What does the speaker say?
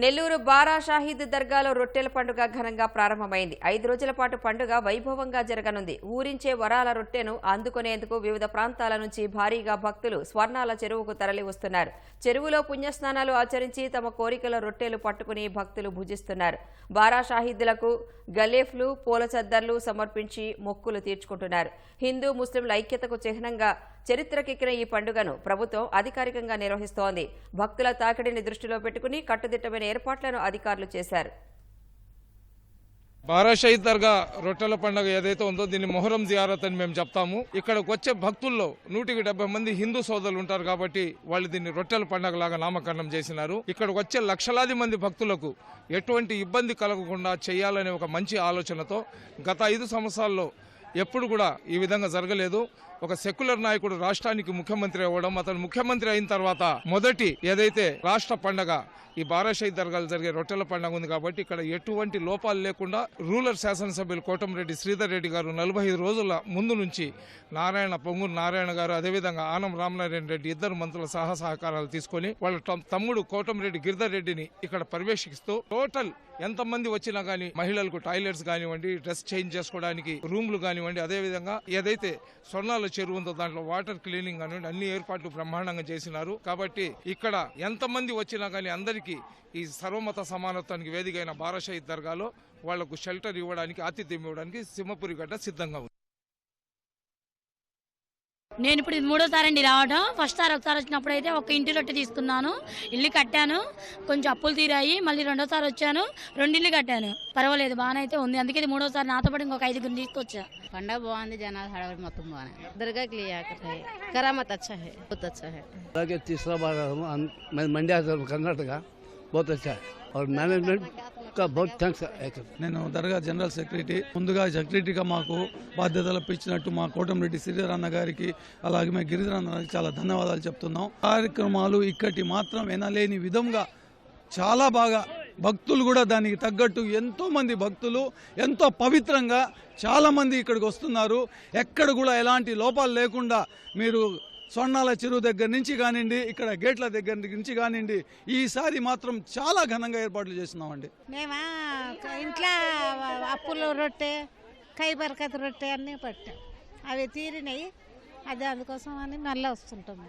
నెల్లూరు బారా షాహీద్ దర్గాలో రొట్టెల పండుగ ఘనంగా ప్రారంభమైంది. ఐదు రోజుల పాటు పండుగ వైభవంగా జరగనుంది. ఊరించే వరాల రొట్టెను అందుకునేందుకు వివిధ ప్రాంతాల నుంచి భారీగా భక్తులు స్వర్ణాల చెరువుకు తరలి వస్తున్నారు. చెరువులో పుణ్యస్నానాలు ఆచరించి తమ కోరికల రొట్టెలు పట్టుకుని భక్తులు భుజిస్తున్నారు. బారా షాహీద్లకు గలేఫ్లు పూల చద్దర్లు సమర్పించి మొక్కులు తీర్చుకుంటున్నారు. హిందూ ముస్లింల ఐక్యతకు చిహ్నంగా చరిత్రకెక్కిన ఈ పండుగను ప్రభుత్వం అధికారికంగా నిర్వహిస్తోంది. భక్తుల తాకిడిని దృష్టిలో పెట్టుకుని కట్టుదిట్టమైన ఏర్పాట్లను అధికారులు చేశారు. బారా షహీద్ దర్గా రొట్టెల పండుగ ఏదైతే ఉందో దీన్ని మొహరం జియారత్ అని మేము చెప్తాము. ఇక్కడికి వచ్చే భక్తుల్లో నూటికి డెబ్బై మంది హిందూ సోదరులు ఉంటారు కాబట్టి వాళ్ళు దీన్ని రొట్టెల పండుగ లాగా నామకరణం చేసినారు. ఇక్కడికి వచ్చే లక్షలాది మంది భక్తులకు ఎటువంటి ఇబ్బంది కలగకుండా చేయాలనే ఒక మంచి ఆలోచనతో గత ఐదు సంవత్సరాల్లో ఎప్పుడు కూడా ఈ విధంగా జరగలేదు. ఒక సెక్యులర్ నాయకుడు రాష్ట్రానికి ముఖ్యమంత్రి అవ్వడం అతను ముఖ్యమంత్రి అయిన తర్వాత మొదటి ఏదైతే రాష్ట్ర పండగ ఈ బారాషాయి దర్గాలు జరిగే రొట్టెల పండుగ ఉంది కాబట్టి ఇక్కడ ఎటువంటి లోపాలు లేకుండా రూరల్ శాసనసభ్యులు కోటంరెడ్డి శ్రీధర్ రెడ్డి గారు నలభై ఐదు రోజుల ముందు నుంచి నారాయణ పొంగూరు నారాయణ గారు అదేవిధంగా ఆనం రామనారాయణ రెడ్డి ఇద్దరు మంత్రుల సహా సహకారాలు తీసుకొని వాళ్ళ తమ్ముడు కోటంరెడ్డి గిరిధర్ రెడ్డిని ఇక్కడ పర్యవేక్షిస్తూ టోటల్ ఎంతమంది వచ్చినా గానీ మహిళలకు టాయిలెట్స్ కానివ్వండి డ్రెస్ చేంజ్ చేసుకోవడానికి రూమ్లు కానివ్వండి అదేవిధంగా ఏదైతే స్వర్ణాలు చెరువు ఉందో దాంట్లో వాటర్ క్లీనింగ్ అని అన్ని ఏర్పాట్లు బ్రహ్మాండంగా చేసినారు. కాబట్టి ఇక్కడ ఎంతమంది వచ్చినా కానీ అందరికీ ఈ సర్వమత సమానత్వానికి వేదికైన అయిన దర్గాలో వాళ్ళకు షెల్టర్ ఇవ్వడానికి ఆతిథ్యం ఇవ్వడానికి సింహపురి గడ్డ సిద్ధంగా ఉంది. నేను ఇప్పుడు ఇది మూడోసారి అండి రావడం ఫస్ట్ సారి ఒకసారి వచ్చినప్పుడు అయితే ఒక ఇంటి రొట్టె తీసుకున్నాను ఇల్లు కట్టాను కొంచెం అప్పులు తీరాయి మళ్ళీ రెండోసారి వచ్చాను రెండు ఇల్లు కట్టాను పర్వాలేదు బాగానే అయితే ఉంది అందుకే ఇది మూడోసారి నాతో పాటు ఇంకొక ఐదుగురిని తీసుకొచ్చా पंडा బాగుంది జనాలు హడావిడి మొత్తం బాగున్నాయి दरगाह के लिए आकर है करामत अच्छा है बहुत अच्छा है అలాగే तीसरा बार आया हूँ अन- मैं मंड्या से कर्नाटक बहुत अच्छा है और मैनेजमेंट about thanks నేను దర్గా జనరల్ సెక్రటరీ. ముందుగా సెక్రటరీగా మాకు బాధ్యతలు ఇచ్చినట్టు మా కోటంరెడ్డి శ్రీధరన్న గారికి అలాగే గిరిధరన్న గారికి చాలా ధన్యవాదాలు చెప్తున్నాం. కార్యక్రమాలు ఇక్కటి మాత్రం వినలేని విధంగా చాలా బాగా భక్తులు కూడా దానికి తగ్గట్టు ఎంతోమంది భక్తులు ఎంతో పవిత్రంగా చాలామంది ఇక్కడికి వస్తున్నారు. ఎక్కడ కూడా ఎలాంటి లోపాలు లేకుండా మీరు స్వర్ణాల చెరువు దగ్గర నుంచి కానివ్వండి ఇక్కడ గేట్ల దగ్గర నుంచి కానివ్వండి ఈసారి మాత్రం చాలా ఘనంగా ఏర్పాట్లు చేస్తున్నామండి. మేమా ఇంట్లో అప్పులు రొట్టె కైబరకేత రొట్టె అన్నీ పట్టాం. అవి తీరినాయి. అది అందుకోసం అని మళ్ళీ వస్తుంటాం.